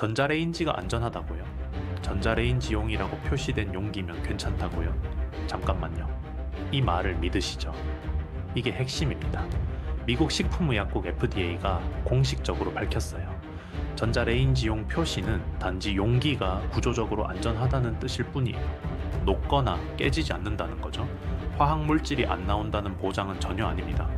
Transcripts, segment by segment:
전자레인지가 안전하다고요? 전자레인지용이라고 표시된 용기면 괜찮다고요? 잠깐만요. 이 말을 믿으시죠? 이게 핵심입니다. 미국 식품의약국 FDA가 공식적으로 밝혔어요. 전자레인지용 표시는 단지 용기가 구조적으로 안전하다는 뜻일 뿐이에요. 녹거나 깨지지 않는다는 거죠. 화학 물질이 안 나온다는 보장은 전혀 아닙니다.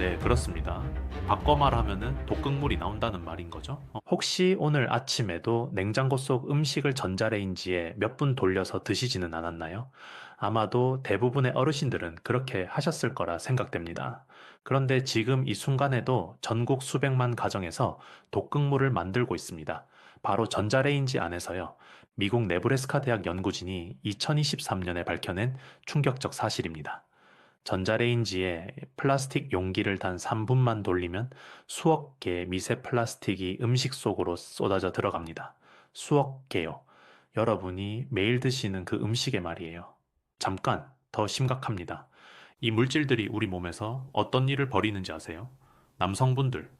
네, 그렇습니다. 바꿔 말하면은 독극물이 나온다는 말인 거죠. 어, 혹시 오늘 아침에도 냉장고 속 음식을 전자레인지에 몇 분 돌려서 드시지는 않았나요? 아마도 대부분의 어르신들은 그렇게 하셨을 거라 생각됩니다. 그런데 지금 이 순간에도 전국 수백만 가정에서 독극물을 만들고 있습니다. 바로 전자레인지 안에서요. 미국 네브래스카 대학 연구진이 2023년에 밝혀낸 충격적 사실입니다. 전자레인지에 플라스틱 용기를 단 3분만 돌리면 수억 개의 미세 플라스틱이 음식 속으로 쏟아져 들어갑니다. 수억 개요. 여러분이 매일 드시는 그 음식의 말이에요. 잠깐, 더 심각합니다. 이 물질들이 우리 몸에서 어떤 일을 벌이는지 아세요? 남성분들,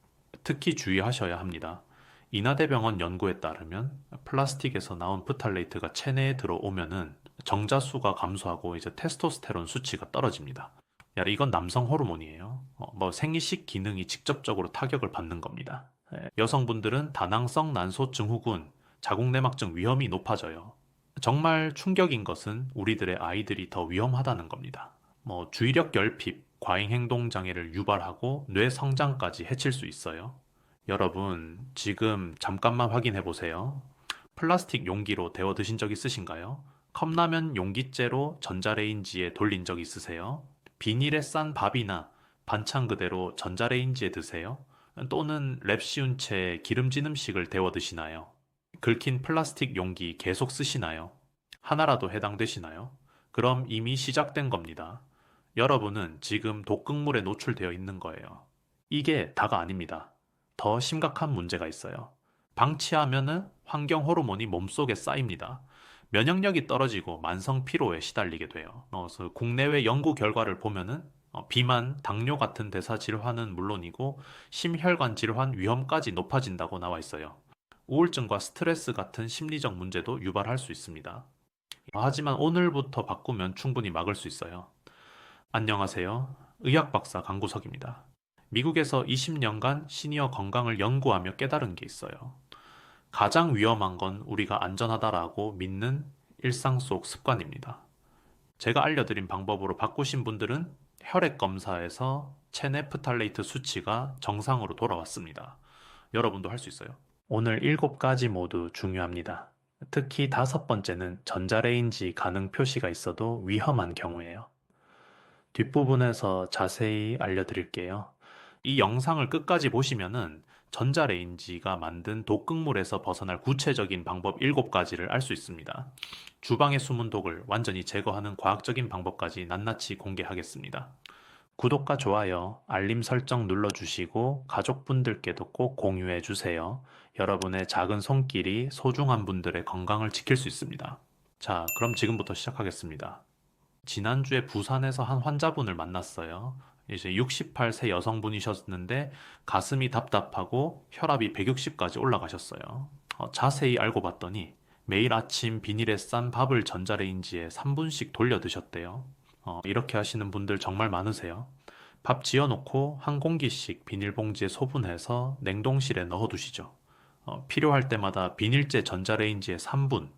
특히 주의하셔야 합니다. 인하대병원 연구에 따르면 플라스틱에서 나온 프탈레이트가 체내에 들어오면은 정자수가 감소하고 이제 테스토스테론 수치가 떨어집니다. 야, 이건 남성 호르몬이에요. 어, 뭐 생리식 기능이 직접적으로 타격을 받는 겁니다. 예, 여성분들은 다낭성 난소 증후군, 자궁내막증 위험이 높아져요. 정말 충격인 것은 우리들의 아이들이 더 위험하다는 겁니다. 뭐 주의력 결핍, 과잉 행동 장애를 유발하고 뇌 성장까지 해칠 수 있어요. 여러분, 지금 잠깐만 확인해 보세요. 플라스틱 용기로 데워 드신 적 있으신가요? 컵라면 용기째로 전자레인지에 돌린 적 있으세요? 비닐에 싼 밥이나 반찬 그대로 전자레인지에 드세요? 또는 랩 씌운 채 기름진 음식을 데워 드시나요? 긁힌 플라스틱 용기 계속 쓰시나요? 하나라도 해당되시나요? 그럼 이미 시작된 겁니다. 여러분은 지금 독극물에 노출되어 있는 거예요. 이게 다가 아닙니다. 더 심각한 문제가 있어요. 방치하면은 환경 호르몬이 몸속에 쌓입니다. 면역력이 떨어지고 만성 피로에 시달리게 돼요. 어, 그래서 국내외 연구 결과를 보면은 어, 비만, 당뇨 같은 대사 질환은 물론이고 심혈관 질환 위험까지 높아진다고 나와 있어요. 우울증과 스트레스 같은 심리적 문제도 유발할 수 있습니다. 하지만 오늘부터 바꾸면 충분히 막을 수 있어요. 안녕하세요. 의학 박사 강구석입니다. 미국에서 20년간 시니어 건강을 연구하며 깨달은 게 있어요. 가장 위험한 건 우리가 안전하다라고 믿는 일상 속 습관입니다. 제가 알려드린 방법으로 바꾸신 분들은 혈액 검사에서 체내 프탈레이트 수치가 정상으로 돌아왔습니다. 여러분도 할 수 있어요. 오늘 일곱 가지 모두 중요합니다. 특히 다섯 번째는 전자레인지 가능 표시가 있어도 위험한 경우예요. 뒷부분에서 자세히 알려드릴게요. 이 영상을 끝까지 보시면은 전자레인지가 만든 독극물에서 벗어날 구체적인 방법 7가지를 알 수 있습니다. 주방에 숨은 독을 완전히 제거하는 과학적인 방법까지 낱낱이 공개하겠습니다. 구독과 좋아요, 알림 설정 눌러주시고 가족분들께도 꼭 공유해 주세요. 여러분의 작은 손길이 소중한 분들의 건강을 지킬 수 있습니다. 자, 그럼 지금부터 시작하겠습니다. 지난주에 부산에서 한 환자분을 만났어요. 이제 68세 여성분이셨는데 가슴이 답답하고 혈압이 160까지 올라가셨어요. 어, 자세히 알고 봤더니 매일 아침 비닐에 싼 밥을 전자레인지에 3분씩 돌려 드셨대요. 어, 이렇게 하시는 분들 정말 많으세요. 밥 지어놓고 한 공기씩 비닐봉지에 소분해서 냉동실에 넣어두시죠. 어, 필요할 때마다 비닐재 전자레인지에 3분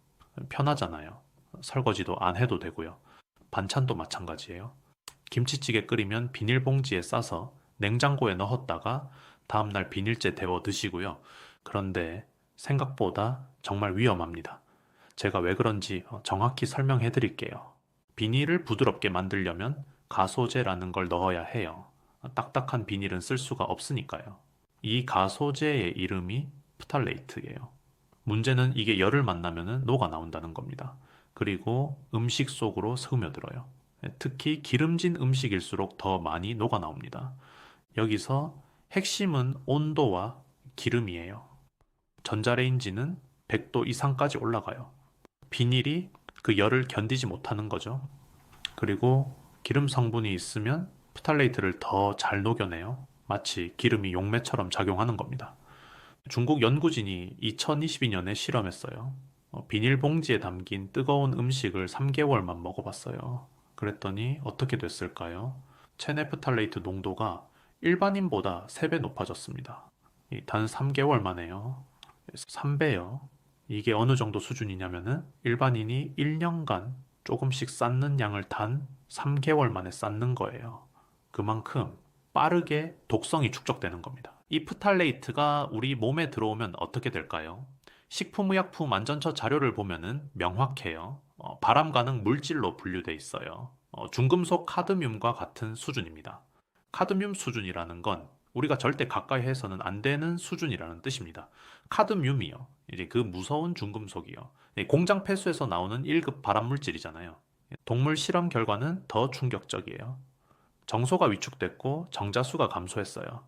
편하잖아요. 설거지도 안 해도 되고요. 반찬도 마찬가지예요. 김치찌개 끓이면 비닐봉지에 싸서 냉장고에 넣었다가 다음날 비닐째 데워 드시고요. 그런데 생각보다 정말 위험합니다. 제가 왜 그런지 정확히 설명해 드릴게요. 비닐을 부드럽게 만들려면 가소제라는 걸 넣어야 해요. 딱딱한 비닐은 쓸 수가 없으니까요. 이 가소제의 이름이 프탈레이트예요. 문제는 이게 열을 만나면 녹아 나온다는 겁니다. 그리고 음식 속으로 스며들어요. 특히 기름진 음식일수록 더 많이 녹아 나옵니다. 여기서 핵심은 온도와 기름이에요. 전자레인지는 100도 이상까지 올라가요. 비닐이 그 열을 견디지 못하는 거죠. 그리고 기름 성분이 있으면 프탈레이트를 더 잘 녹여내요. 마치 기름이 용매처럼 작용하는 겁니다. 중국 연구진이 2022년에 실험했어요. 어, 비닐봉지에 담긴 뜨거운 음식을 3개월만 먹어봤어요. 그랬더니 어떻게 됐을까요? 체네프탈레이트 농도가 일반인보다 3배 높아졌습니다. 이단 3개월 만에요. 3배요. 이게 어느 정도 수준이냐면은 일반인이 1년간 조금씩 쌓는 양을 단 3개월 만에 쌓는 거예요. 그만큼 빠르게 독성이 축적되는 겁니다. 이 프탈레이트가 우리 몸에 들어오면 어떻게 될까요? 식품의약품 안전처 자료를 보면은 명확해요. 어, 발암 가능 물질로 분류돼 있어요. 어, 중금속 카드뮴과 같은 수준입니다. 카드뮴 수준이라는 건 우리가 절대 가까이 해서는 안 되는 수준이라는 뜻입니다. 카드뮴이요. 이제 그 무서운 중금속이요. 네, 공장 폐수에서 나오는 1급 발암 물질이잖아요. 동물 실험 결과는 더 충격적이에요. 정소가 위축됐고 정자수가 감소했어요.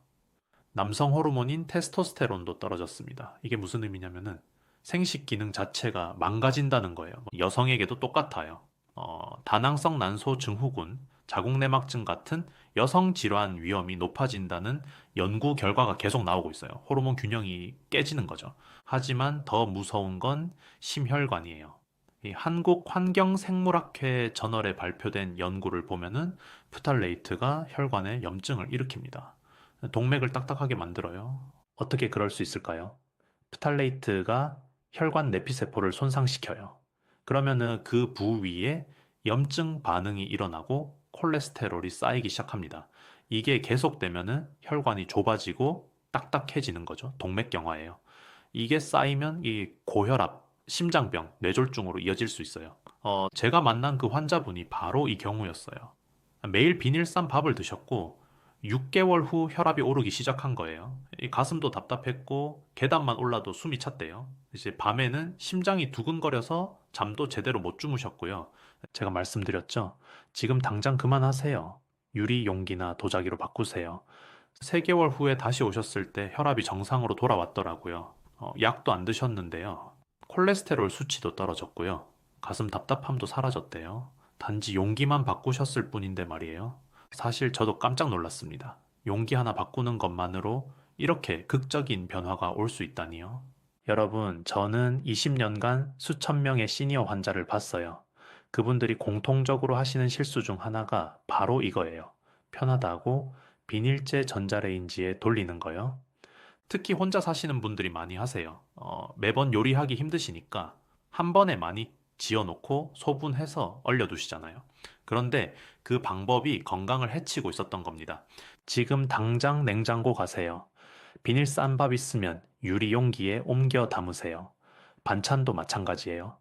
남성 호르몬인 테스토스테론도 떨어졌습니다. 이게 무슨 의미냐면은 생식 기능 자체가 망가진다는 거예요. 여성에게도 똑같아요. 어, 다낭성 난소 증후군, 자궁내막증 같은 여성 질환 위험이 높아진다는 연구 결과가 계속 나오고 있어요. 호르몬 균형이 깨지는 거죠. 하지만 더 무서운 건 심혈관이에요. 이 한국 환경생물학회 저널에 발표된 연구를 보면은 프탈레이트가 혈관에 염증을 일으킵니다. 동맥을 딱딱하게 만들어요. 어떻게 그럴 수 있을까요? 프탈레이트가 혈관 내피세포를 손상시켜요. 그러면은 그 부위에 염증 반응이 일어나고 콜레스테롤이 쌓이기 시작합니다. 이게 계속되면은 혈관이 좁아지고 딱딱해지는 거죠. 동맥경화예요. 이게 쌓이면 이 고혈압, 심장병, 뇌졸중으로 이어질 수 있어요. 어, 제가 만난 그 환자분이 바로 이 경우였어요. 매일 비닐 싼 밥을 드셨고 6개월 후 혈압이 오르기 시작한 거예요. 이 가슴도 답답했고 계단만 올라도 숨이 찼대요. 이제 밤에는 심장이 두근거려서 잠도 제대로 못 주무셨고요. 제가 말씀드렸죠. 지금 당장 그만하세요. 유리 용기나 도자기로 바꾸세요. 3개월 후에 다시 오셨을 때 혈압이 정상으로 돌아왔더라고요. 어, 약도 안 드셨는데요. 콜레스테롤 수치도 떨어졌고요. 가슴 답답함도 사라졌대요. 단지 용기만 바꾸셨을 뿐인데 말이에요. 사실 저도 깜짝 놀랐습니다. 용기 하나 바꾸는 것만으로 이렇게 극적인 변화가 올 수 있다니요. 여러분, 저는 20년간 수천 명의 시니어 환자를 봤어요. 그분들이 공통적으로 하시는 실수 중 하나가 바로 이거예요. 편하다고 비닐재 전자레인지에 돌리는 거요. 특히 혼자 사시는 분들이 많이 하세요. 어, 매번 요리하기 힘드시니까 한 번에 많이 지어놓고 소분해서 얼려두시잖아요. 그런데 그 방법이 건강을 해치고 있었던 겁니다. 지금 당장 냉장고 가세요. 비닐 싼 밥 있으면 유리 용기에 옮겨 담으세요. 반찬도 마찬가지예요.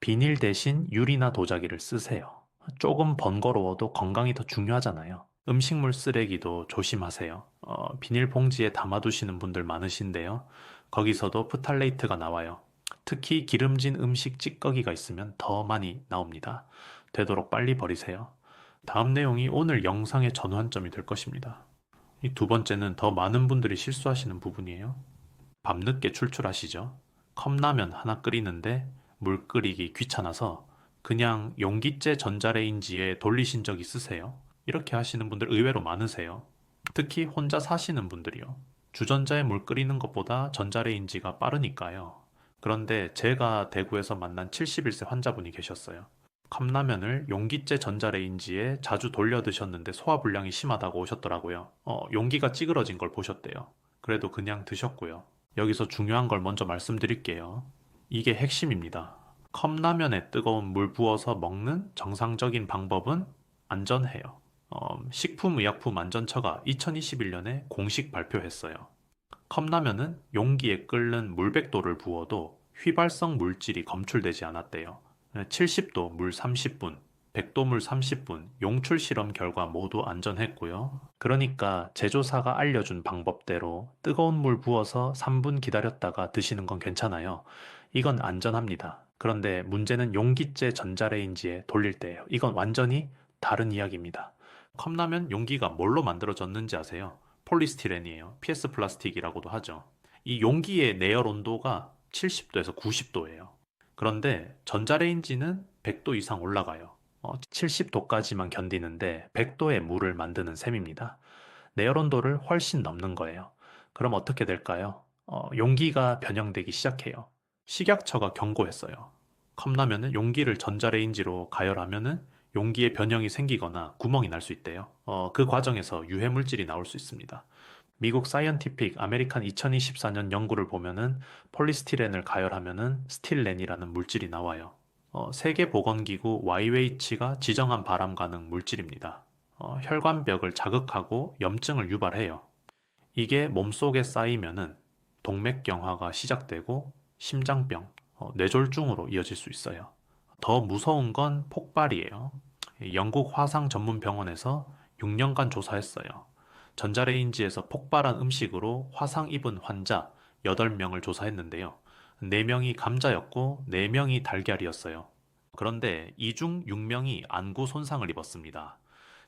비닐 대신 유리나 도자기를 쓰세요. 조금 번거로워도 건강이 더 중요하잖아요. 음식물 쓰레기도 조심하세요. 어, 비닐 봉지에 담아두시는 분들 많으신데요. 거기서도 프탈레이트가 나와요. 특히 기름진 음식 찌꺼기가 있으면 더 많이 나옵니다. 되도록 빨리 버리세요. 다음 내용이 오늘 영상의 전환점이 될 것입니다. 이 두 번째는 더 많은 분들이 실수하시는 부분이에요. 밤늦게 출출하시죠? 컵라면 하나 끓이는데 물 끓이기 귀찮아서 그냥 용기째 전자레인지에 돌리신 적 있으세요? 이렇게 하시는 분들 의외로 많으세요. 특히 혼자 사시는 분들이요. 주전자에 물 끓이는 것보다 전자레인지가 빠르니까요. 그런데 제가 대구에서 만난 71세 환자분이 계셨어요. 컵라면을 용기째 전자레인지에 자주 돌려 드셨는데 소화불량이 심하다고 오셨더라고요. 어, 용기가 찌그러진 걸 보셨대요. 그래도 그냥 드셨고요. 여기서 중요한 걸 먼저 말씀드릴게요. 이게 핵심입니다. 컵라면에 뜨거운 물 부어서 먹는 정상적인 방법은 안전해요. 어, 식품의약품안전처가 2021년에 공식 발표했어요. 컵라면은 용기에 끓는 물백도를 부어도 휘발성 물질이 검출되지 않았대요. 70도 물 30분, 100도 물 30분 용출 실험 결과 모두 안전했고요. 그러니까 제조사가 알려준 방법대로 뜨거운 물 부어서 3분 기다렸다가 드시는 건 괜찮아요. 이건 안전합니다. 그런데 문제는 용기째 전자레인지에 돌릴 때예요. 이건 완전히 다른 이야기입니다. 컵라면 용기가 뭘로 만들어졌는지 아세요? 폴리스티렌이에요. PS 플라스틱이라고도 하죠. 이 용기의 내열 온도가 70도에서 90도예요. 그런데 전자레인지는 100도 이상 올라가요. 어, 70도까지만 견디는데 100도의 물을 만드는 셈입니다. 내열 온도를 훨씬 넘는 거예요. 그럼 어떻게 될까요? 어, 용기가 변형되기 시작해요. 식약처가 경고했어요. 컵라면은 용기를 전자레인지로 가열하면은 용기에 변형이 생기거나 구멍이 날 수 있대요. 어, 그 과정에서 유해 물질이 나올 수 있습니다. 미국 사이언티픽 아메리칸 2024년 연구를 보면은 폴리스티렌을 가열하면은 스틸렌이라는 물질이 나와요. 어, 세계보건기구 YH가 지정한 발암 가능 물질입니다. 어, 혈관벽을 자극하고 염증을 유발해요. 이게 몸속에 쌓이면은 동맥경화가 시작되고 심장병, 어, 뇌졸중으로 이어질 수 있어요. 더 무서운 건 폭발이에요. 영국 화상 전문 병원에서 6년간 조사했어요. 전자레인지에서 폭발한 음식으로 화상 입은 환자 8명을 조사했는데요. 4명이 감자였고 4명이 달걀이었어요. 그런데 이 중 6명이 안구 손상을 입었습니다.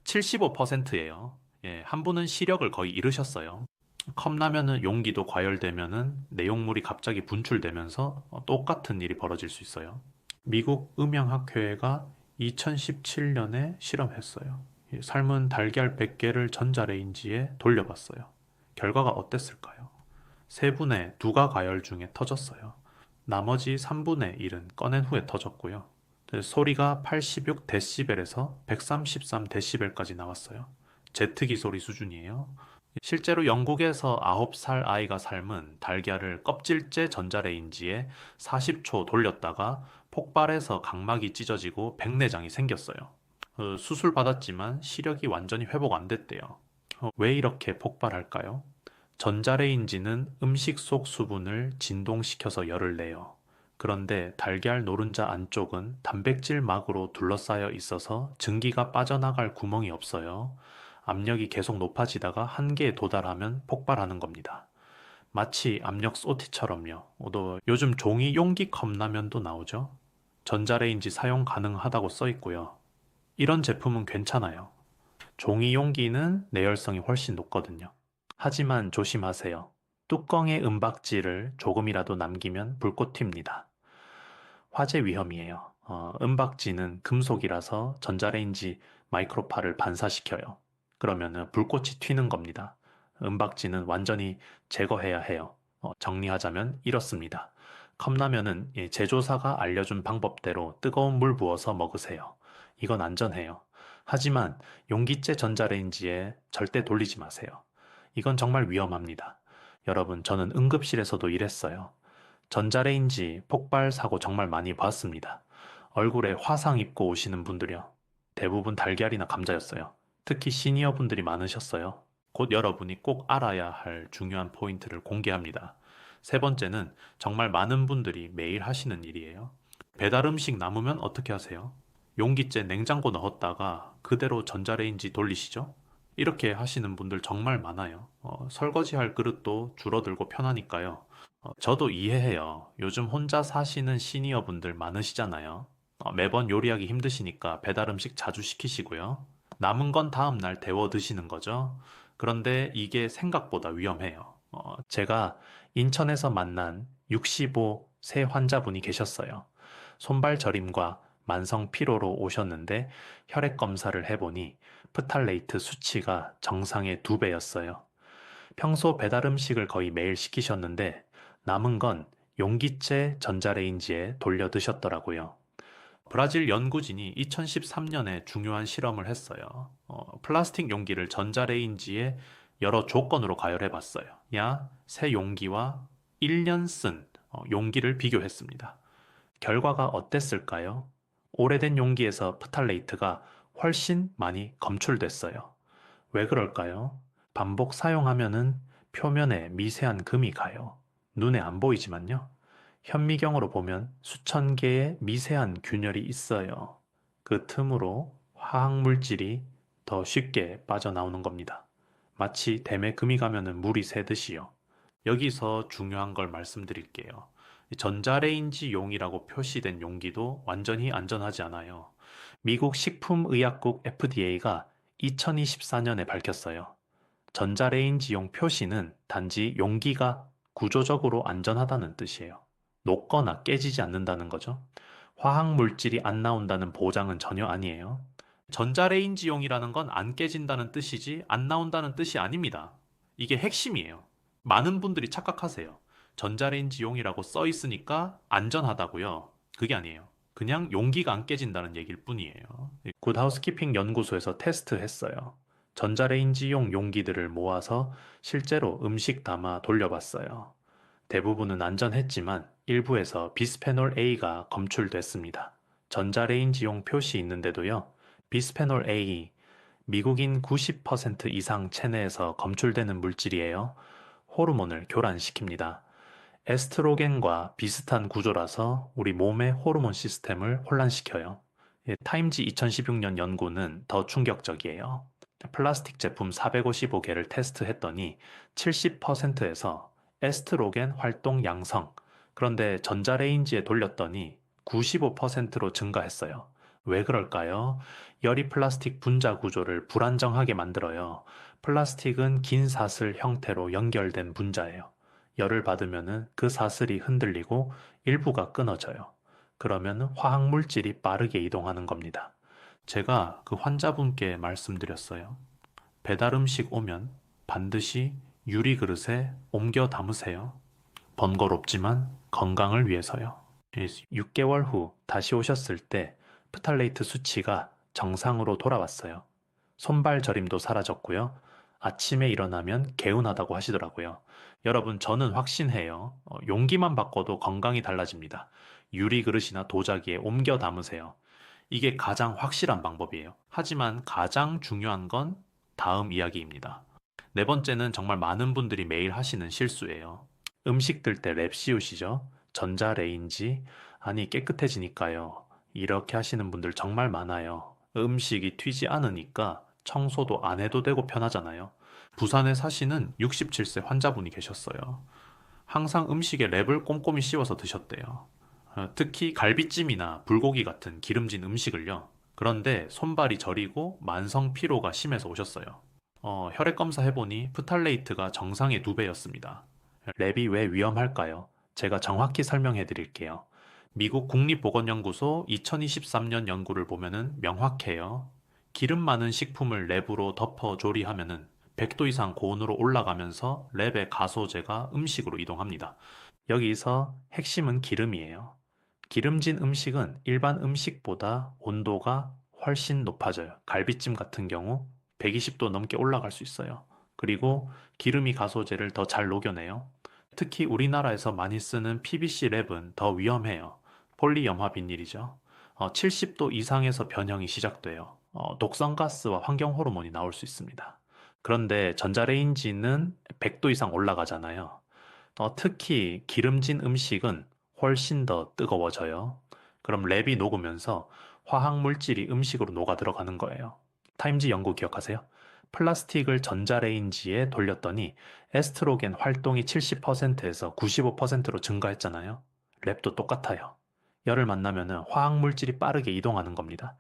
75%예요. 예, 한 분은 시력을 거의 잃으셨어요. 컵라면은 용기도 과열되면은 내용물이 갑자기 분출되면서 어, 똑같은 일이 벌어질 수 있어요. 미국 음향학회가 2017년에 실험했어요. 이 삶은 달걀 100개를 전자레인지에 돌려봤어요. 결과가 어땠을까요? 3분의 2가 가열 중에 터졌어요. 나머지 3분의 1은 꺼낸 후에 터졌고요. 네, 소리가 86데시벨에서 133데시벨까지 나왔어요. 제트기 소리 수준이에요. 실제로 영국에서 9살 아이가 삶은 달걀을 껍질째 전자레인지에 40초 돌렸다가 폭발해서 각막이 찢어지고 백내장이 생겼어요. 어, 수술 받았지만 시력이 완전히 회복 안 됐대요. 어, 왜 이렇게 폭발할까요? 전자레인지는 음식 속 수분을 진동시켜서 열을 내요. 그런데 달걀 노른자 안쪽은 단백질 막으로 둘러싸여 있어서 증기가 빠져나갈 구멍이 없어요. 압력이 계속 높아지다가 한계에 도달하면 폭발하는 겁니다. 마치 압력 소티처럼요. 또 요즘 종이 용기 컵라면도 나오죠. 전자레인지 사용 가능하다고 써 있고요. 이런 제품은 괜찮아요. 종이 용기는 내열성이 훨씬 높거든요. 하지만 조심하세요. 뚜껑의 은박지를 조금이라도 남기면 불꽃 튑니다. 화재 위험이에요. 어, 은박지는 금속이라서 전자레인지 마이크로파를 반사시켜요. 그러면 불꽃이 튀는 겁니다. 은박지는 완전히 제거해야 해요. 어, 정리하자면 이렇습니다. 컵라면은 이 제조사가 알려준 방법대로 뜨거운 물 부어서 먹으세요. 이건 안전해요. 하지만 용기째 전자레인지에 절대 돌리지 마세요. 이건 정말 위험합니다. 여러분, 저는 응급실에서도 일했어요. 전자레인지 폭발 사고 정말 많이 봤습니다. 얼굴에 화상 입고 오시는 분들이요. 대부분 달걀이나 감자였어요. 특히 시니어 분들이 많으셨어요. 곧 여러분이 꼭 알아야 할 중요한 포인트를 공개합니다. 세 번째는 정말 많은 분들이 매일 하시는 일이에요. 배달 음식 남으면 어떻게 하세요? 용기째 냉장고 넣었다가 그대로 전자레인지 돌리시죠? 이렇게 하시는 분들 정말 많아요. 어, 설거지할 그릇도 줄어들고 편하니까요. 어, 저도 이해해요. 요즘 혼자 사시는 시니어 분들 많으시잖아요. 어, 매번 요리하기 힘드시니까 배달 음식 자주 시키시고요. 남은 건 다음날 데워 드시는 거죠. 그런데 이게 생각보다 위험해요. 어, 제가 인천에서 만난 65세 환자분이 계셨어요. 손발 저림과 만성 피로로 오셨는데 혈액 검사를 해보니 프탈레이트 수치가 정상의 두 배였어요. 평소 배달 음식을 거의 매일 시키셨는데 남은 건 용기째 전자레인지에 돌려 드셨더라고요. 브라질 연구진이 2013년에 중요한 실험을 했어요. 어, 플라스틱 용기를 전자레인지에 여러 조건으로 가열해 봤어요. 야, 새 용기와 1년 쓴 어, 용기를 비교했습니다. 결과가 어땠을까요? 오래된 용기에서 프탈레이트가 훨씬 많이 검출됐어요. 왜 그럴까요? 반복 사용하면은 표면에 미세한 금이 가요. 눈에 안 보이지만요. 현미경으로 보면 수천 개의 미세한 균열이 있어요. 그 틈으로 화학 물질이 더 쉽게 빠져나오는 겁니다. 마치 댐에 금이 가면은 물이 새듯이요. 여기서 중요한 걸 말씀드릴게요. 전자레인지 용이라고 표시된 용기도 완전히 안전하지 않아요. 미국 식품의약국 FDA가 2024년에 밝혔어요. 전자레인지용 표시는 단지 용기가 구조적으로 안전하다는 뜻이에요. 녹거나 깨지지 않는다는 거죠. 화학 물질이 안 나온다는 보장은 전혀 아니에요. 전자레인지용이라는 건 안 깨진다는 뜻이지 안 나온다는 뜻이 아닙니다. 이게 핵심이에요. 많은 분들이 착각하세요. 전자레인지용이라고 써 있으니까 안전하다고요. 그게 아니에요. 그냥 용기가 안 깨진다는 얘기일 뿐이에요. 굿하우스키핑 연구소에서 테스트했어요. 전자레인지용 용기들을 모아서 실제로 음식 담아 돌려봤어요. 대부분은 안전했지만 일부에서 비스페놀 A가 검출됐습니다. 전자레인지용 표시 있는데도요. 비스페놀 A 미국인 90% 이상 체내에서 검출되는 물질이에요. 호르몬을 교란시킵니다. 에스트로겐과 비슷한 구조라서 우리 몸의 호르몬 시스템을 혼란시켜요. 예, 타임지 2016년 연구는 더 충격적이에요. 플라스틱 제품 455개를 테스트했더니 70%에서 에스트로겐 활동 양성, 그런데 전자레인지에 돌렸더니 95%로 증가했어요. 왜 그럴까요? 열이 플라스틱 분자 구조를 불안정하게 만들어요. 플라스틱은 긴 사슬 형태로 연결된 분자예요. 열을 받으면 그 사슬이 흔들리고 일부가 끊어져요. 그러면 화학 물질이 빠르게 이동하는 겁니다. 제가 그 환자분께 말씀드렸어요. 배달 음식 오면 반드시 유리 그릇에 옮겨 담으세요. 번거롭지만 건강을 위해서요. 6개월 후 다시 오셨을 때 프탈레이트 수치가 정상으로 돌아왔어요. 손발 저림도 사라졌고요. 아침에 일어나면 개운하다고 하시더라고요. 여러분, 저는 확신해요. 어, 용기만 바꿔도 건강이 달라집니다. 유리 그릇이나 도자기에 옮겨 담으세요. 이게 가장 확실한 방법이에요. 하지만 가장 중요한 건 다음 이야기입니다. 네 번째는 정말 많은 분들이 매일 하시는 실수예요. 음식 들 때 랩 씌우시죠? 전자레인지, 아니 깨끗해지니까요. 이렇게 하시는 분들 정말 많아요. 음식이 튀지 않으니까 청소도 안 해도 되고 편하잖아요. 부산에 사시는 67세 환자분이 계셨어요. 항상 음식에 랩을 꼼꼼히 씌워서 드셨대요. 어, 특히 갈비찜이나 불고기 같은 기름진 음식을요. 그런데 손발이 저리고 만성 피로가 심해서 오셨어요. 어, 혈액 검사 해보니 프탈레이트가 정상의 두 배였습니다. 랩이 왜 위험할까요? 제가 정확히 설명해 드릴게요. 미국 국립보건연구소 2023년 연구를 보면은 명확해요. 기름 많은 식품을 랩으로 덮어 조리하면은 100도 이상 고온으로 올라가면서 랩의 가소제가 음식으로 이동합니다. 여기서 핵심은 기름이에요. 기름진 음식은 일반 음식보다 온도가 훨씬 높아져요. 갈비찜 같은 경우 120도 넘게 올라갈 수 있어요. 그리고 기름이 가소제를 더 잘 녹여내요. 특히 우리나라에서 많이 쓰는 PVC 랩은 더 위험해요. 폴리염화 비닐이죠. 어, 70도 이상에서 변형이 시작돼요. 어, 독성가스와 환경 호르몬이 나올 수 있습니다. 그런데 전자레인지는 100도 이상 올라가잖아요. 어, 특히 기름진 음식은 훨씬 더 뜨거워져요. 그럼 랩이 녹으면서 화학 물질이 음식으로 녹아 들어가는 거예요. 타임지 연구 기억하세요? 플라스틱을 전자레인지에 돌렸더니 에스트로겐 활동이 70%에서 95%로 증가했잖아요. 랩도 똑같아요. 열을 만나면 화학 물질이 빠르게 이동하는 겁니다.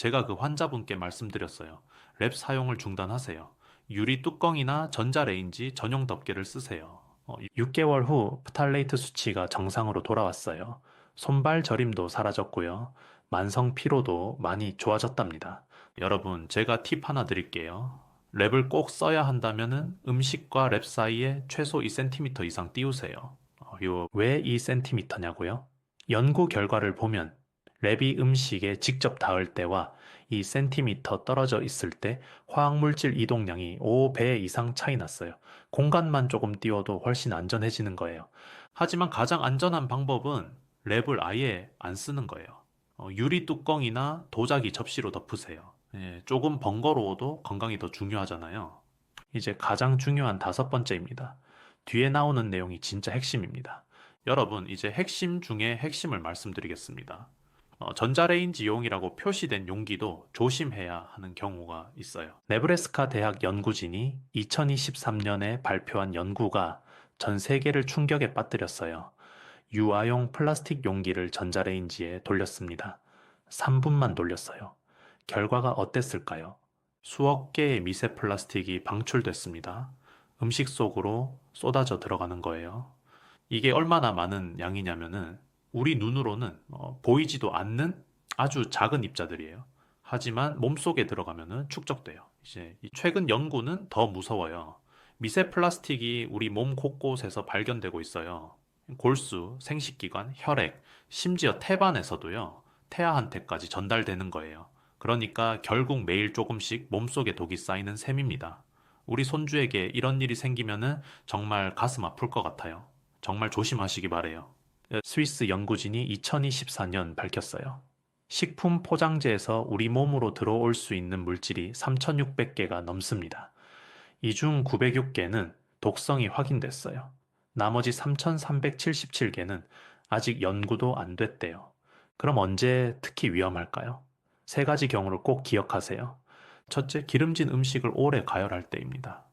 제가 그 환자분께 말씀드렸어요. 랩 사용을 중단하세요. 유리 뚜껑이나 전자레인지 전용 덮개를 쓰세요. 어, 6개월 후 프탈레이트 수치가 정상으로 돌아왔어요. 손발 저림도 사라졌고요. 만성 피로도 많이 좋아졌답니다. 여러분, 제가 팁 하나 드릴게요. 랩을 꼭 써야 한다면 음식과 랩 사이에 최소 2cm 이상 띄우세요. 어, 왜 2cm냐고요? 연구 결과를 보면 랩이 음식에 직접 닿을 때와 2cm 떨어져 있을 때 화학물질 이동량이 5배 이상 차이 났어요. 공간만 조금 띄워도 훨씬 안전해지는 거예요. 하지만 가장 안전한 방법은 랩을 아예 안 쓰는 거예요. 어, 유리 뚜껑이나 도자기 접시로 덮으세요. 예, 조금 번거로워도 건강이 더 중요하잖아요. 이제 가장 중요한 다섯 번째입니다. 뒤에 나오는 내용이 진짜 핵심입니다. 여러분, 이제 핵심 중에 핵심을 말씀드리겠습니다. 어, 전자레인지용이라고 표시된 용기도 조심해야 하는 경우가 있어요. 네브래스카 대학 연구진이 2023년에 발표한 연구가 전 세계를 충격에 빠뜨렸어요. 유아용 플라스틱 용기를 전자레인지에 돌렸습니다. 3분만 돌렸어요. 결과가 어땠을까요? 수억 개의 미세 플라스틱이 방출됐습니다. 음식 속으로 쏟아져 들어가는 거예요. 이게 얼마나 많은 양이냐면은 우리 눈으로는 어, 보이지도 않는 아주 작은 입자들이에요. 하지만 몸속에 들어가면은 축적돼요. 이제 최근 연구는 더 무서워요. 미세 플라스틱이 우리 몸 곳곳에서 발견되고 있어요. 골수, 생식기관, 혈액, 심지어 태반에서도요, 태아한테까지 전달되는 거예요. 그러니까 결국 매일 조금씩 몸속에 독이 쌓이는 셈입니다. 우리 손주에게 이런 일이 생기면은 정말 가슴 아플 것 같아요. 정말 조심하시기 바래요. 스위스 연구진이 2024년 밝혔어요. 식품 포장재에서 우리 몸으로 들어올 수 있는 물질이 3,600개가 넘습니다. 이 중 906개는 독성이 확인됐어요. 나머지 3,377개는 아직 연구도 안 됐대요. 그럼 언제 특히 위험할까요? 세 가지 경우를 꼭 기억하세요. 첫째, 기름진 음식을 오래 가열할 때입니다.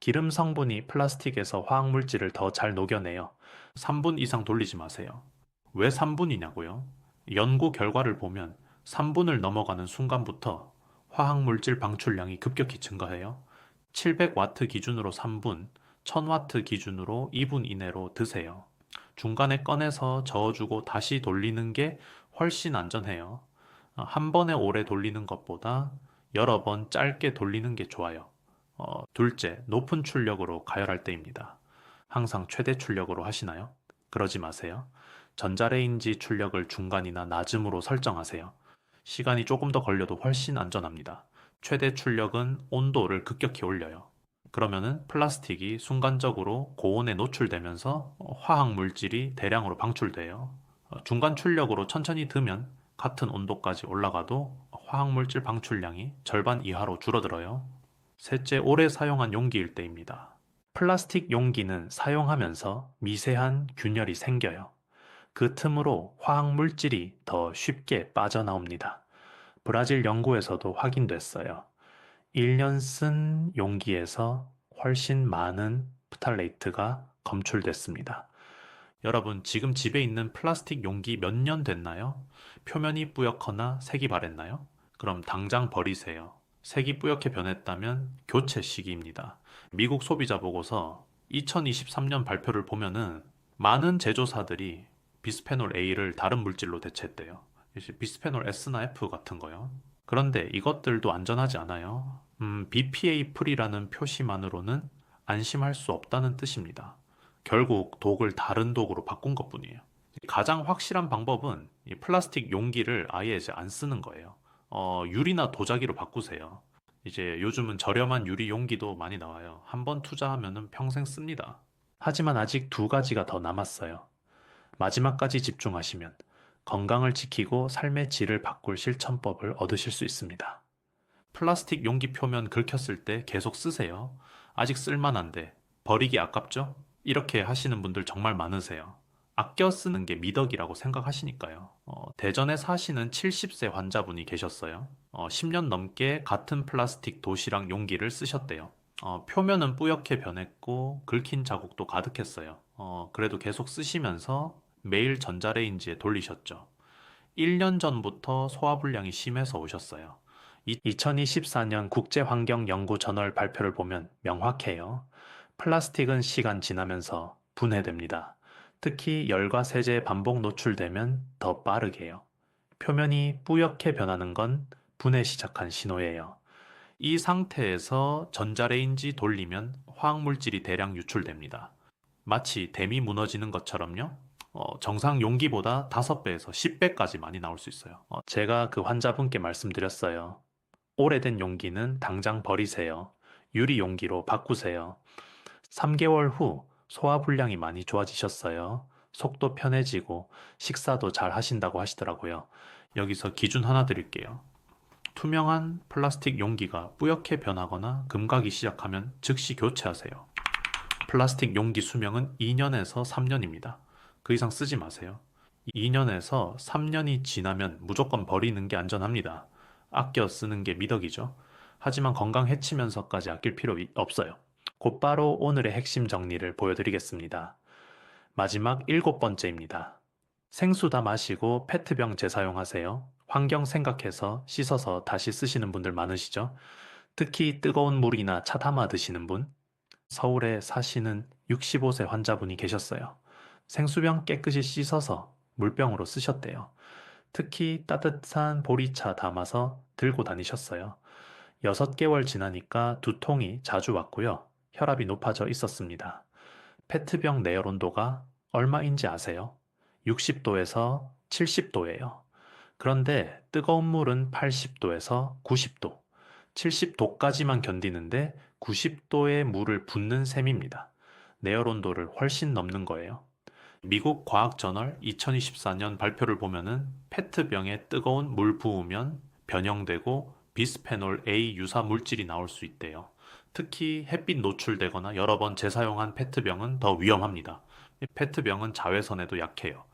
기름 성분이 플라스틱에서 화학물질을 더 잘 녹여내요. 3분 이상 돌리지 마세요. 왜 3분이냐고요? 연구 결과를 보면 3분을 넘어가는 순간부터 화학물질 방출량이 급격히 증가해요. 700와트 기준으로 3분, 1000와트 기준으로 2분 이내로 드세요. 중간에 꺼내서 저어주고 다시 돌리는 게 훨씬 안전해요. 한 번에 오래 돌리는 것보다 여러 번 짧게 돌리는 게 좋아요. 어, 둘째, 높은 출력으로 가열할 때입니다. 항상 최대 출력으로 하시나요? 그러지 마세요. 전자레인지 출력을 중간이나 낮음으로 설정하세요. 시간이 조금 더 걸려도 훨씬 안전합니다. 최대 출력은 온도를 급격히 올려요. 그러면은 플라스틱이 순간적으로 고온에 노출되면서 화학 물질이 대량으로 방출돼요. 어, 중간 출력으로 천천히 드면 같은 온도까지 올라가도 화학 물질 방출량이 절반 이하로 줄어들어요. 셋째, 오래 사용한 용기일 때입니다. 플라스틱 용기는 사용하면서 미세한 균열이 생겨요. 그 틈으로 화학 물질이 더 쉽게 빠져나옵니다. 브라질 연구에서도 확인됐어요. 1년 쓴 용기에서 훨씬 많은 프탈레이트가 검출됐습니다. 여러분, 지금 집에 있는 플라스틱 용기 몇 년 됐나요? 표면이 뿌옇거나 색이 바랬나요? 그럼 당장 버리세요. 색이 뿌옇게 변했다면 교체 시기입니다. 미국 소비자 보고서 2023년 발표를 보면은 많은 제조사들이 비스페놀 A를 다른 물질로 대체했대요. 비스페놀 S나 F 같은 거요. 그런데 이것들도 안전하지 않아요. 음, BPA 프리라는 표시만으로는 안심할 수 없다는 뜻입니다. 결국 독을 다른 독으로 바꾼 것 뿐이에요. 가장 확실한 방법은 이 플라스틱 용기를 아예 이제 안 쓰는 거예요. 어, 유리나 도자기로 바꾸세요. 이제 요즘은 저렴한 유리 용기도 많이 나와요. 한 번 투자하면 평생 씁니다. 하지만 아직 두 가지가 더 남았어요. 마지막까지 집중하시면 건강을 지키고 삶의 질을 바꿀 실천법을 얻으실 수 있습니다. 플라스틱 용기 표면 긁혔을 때 계속 쓰세요. 아직 쓸만한데 버리기 아깝죠? 이렇게 하시는 분들 정말 많으세요. 아껴 쓰는 게 미덕이라고 생각하시니까요. 어, 대전에 사시는 70세 환자분이 계셨어요. 어, 10년 넘게 같은 플라스틱 도시락 용기를 쓰셨대요. 어, 표면은 뿌옇게 변했고 긁힌 자국도 가득했어요. 어, 그래도 계속 쓰시면서 매일 전자레인지에 돌리셨죠. 1년 전부터 소화불량이 심해서 오셨어요. 2024년 국제환경연구저널 발표를 보면 명확해요. 플라스틱은 시간 지나면서 분해됩니다. 특히 열과 세제에 반복 노출되면 더 빠르게요. 표면이 뿌옇게 변하는 건 분해 시작한 신호예요. 이 상태에서 전자레인지 돌리면 화학물질이 대량 유출됩니다. 마치 댐이 무너지는 것처럼요. 어, 정상 용기보다 5배에서 10배까지 많이 나올 수 있어요. 어, 제가 그 환자분께 말씀드렸어요. 오래된 용기는 당장 버리세요. 유리 용기로 바꾸세요. 3개월 후 소화 불량이 많이 좋아지셨어요. 속도 편해지고 식사도 잘 하신다고 하시더라고요. 여기서 기준 하나 드릴게요. 투명한 플라스틱 용기가 뿌옇게 변하거나 금가기 시작하면 즉시 교체하세요. 플라스틱 용기 수명은 2년에서 3년입니다. 그 이상 쓰지 마세요. 2년에서 3년이 지나면 무조건 버리는 게 안전합니다. 아껴 쓰는 게 미덕이죠. 하지만 건강 해치면서까지 아낄 필요 없어요. 곧바로 오늘의 핵심 정리를 보여드리겠습니다. 마지막 일곱 번째입니다. 생수 다 마시고 페트병 재사용하세요. 환경 생각해서 씻어서 다시 쓰시는 분들 많으시죠? 특히 뜨거운 물이나 차 담아 드시는 분, 서울에 사시는 65세 환자분이 계셨어요. 생수병 깨끗이 씻어서 물병으로 쓰셨대요. 특히 따뜻한 보리차 담아서 들고 다니셨어요. 6개월 지나니까 두통이 자주 왔고요. 혈압이 높아져 있었습니다. 페트병 내열 온도가 얼마인지 아세요? 60도에서 70도예요. 그런데 뜨거운 물은 80도에서 90도, 70도까지만 견디는데 90도의 물을 붓는 셈입니다. 내열 온도를 훨씬 넘는 거예요. 미국 과학 저널 2024년 발표를 보면은 페트병에 뜨거운 물 부으면 변형되고 비스페놀 A 유사 물질이 나올 수 있대요. 특히 햇빛 노출되거나 여러 번 재사용한 페트병은 더 위험합니다. 이 페트병은 자외선에도 약해요.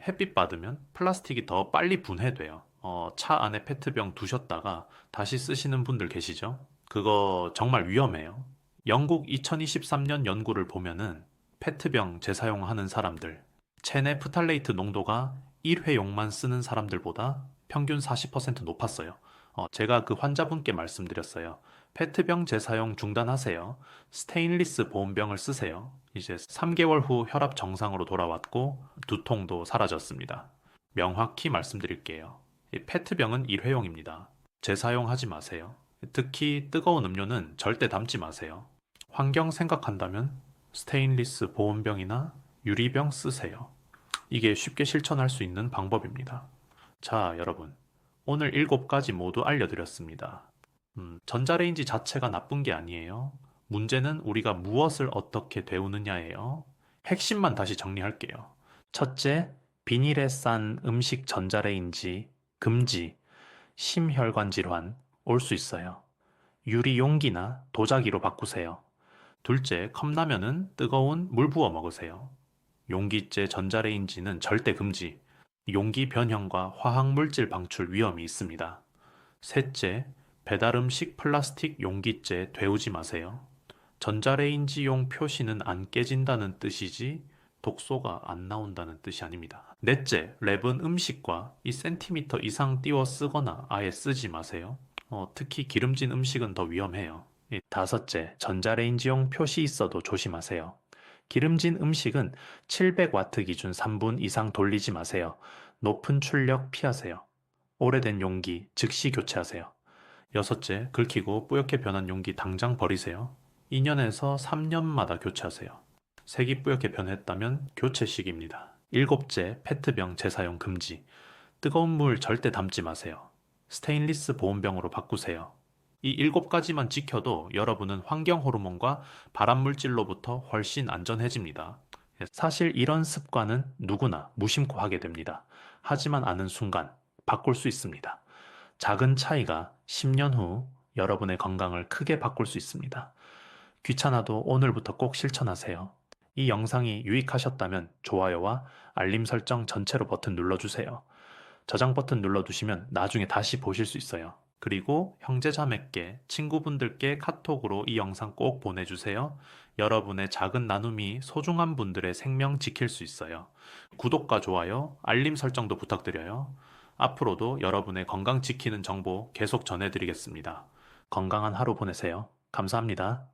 햇빛 받으면 플라스틱이 더 빨리 분해돼요. 어, 차 안에 페트병 두셨다가 다시 쓰시는 분들 계시죠? 그거 정말 위험해요. 영국 2023년 연구를 보면은 페트병 재사용하는 사람들, 체내 프탈레이트 농도가 1회용만 쓰는 사람들보다 평균 40% 높았어요. 어, 제가 그 환자분께 말씀드렸어요. 페트병 재사용 중단하세요. 스테인리스 보온병을 쓰세요. 이제 3개월 후 혈압 정상으로 돌아왔고 두통도 사라졌습니다. 명확히 말씀드릴게요. 이 페트병은 일회용입니다. 재사용하지 마세요. 특히 뜨거운 음료는 절대 담지 마세요. 환경 생각한다면 스테인리스 보온병이나 유리병 쓰세요. 이게 쉽게 실천할 수 있는 방법입니다. 자, 여러분. 오늘 7가지 모두 알려드렸습니다. 음, 전자레인지 자체가 나쁜 게 아니에요. 문제는 우리가 무엇을 어떻게 데우느냐예요. 핵심만 다시 정리할게요. 첫째, 비닐에 싼 음식 전자레인지 금지, 심혈관 질환 올 수 있어요. 유리 용기나 도자기로 바꾸세요. 둘째, 컵라면은 뜨거운 물 부어 먹으세요. 용기째 전자레인지는 절대 금지. 용기 변형과 화학 물질 방출 위험이 있습니다. 셋째, 배달 음식 플라스틱 용기째 데우지 마세요. 전자레인지용 표시는 안 깨진다는 뜻이지 독소가 안 나온다는 뜻이 아닙니다. 넷째, 랩은 음식과 2cm 이상 띄워 쓰거나 아예 쓰지 마세요. 어, 특히 기름진 음식은 더 위험해요. 이 다섯째, 전자레인지용 표시 있어도 조심하세요. 기름진 음식은 700와트 기준 3분 이상 돌리지 마세요. 높은 출력 피하세요. 오래된 용기 즉시 교체하세요. 여섯째, 긁히고 뿌옇게 변한 용기 당장 버리세요. 2년에서 3년마다 교체하세요. 색이 뿌옇게 변했다면 교체 시기입니다. 일곱째, 페트병 재사용 금지. 뜨거운 물 절대 담지 마세요. 스테인리스 보온병으로 바꾸세요. 이 일곱 가지만 지켜도 여러분은 환경 호르몬과 발암 물질로부터 훨씬 안전해집니다. 사실 이런 습관은 누구나 무심코 하게 됩니다. 하지만 아는 순간 바꿀 수 있습니다. 작은 차이가 10년 후 여러분의 건강을 크게 바꿀 수 있습니다. 귀찮아도 오늘부터 꼭 실천하세요. 이 영상이 유익하셨다면 좋아요와 알림 설정 전체로 버튼 눌러주세요. 저장 버튼 눌러두시면 나중에 다시 보실 수 있어요. 그리고 형제자매께 친구분들께 카톡으로 이 영상 꼭 보내주세요. 여러분의 작은 나눔이 소중한 분들의 생명 지킬 수 있어요. 구독과 좋아요, 알림 설정도 부탁드려요. 앞으로도 여러분의 건강 지키는 정보 계속 전해드리겠습니다. 건강한 하루 보내세요. 감사합니다.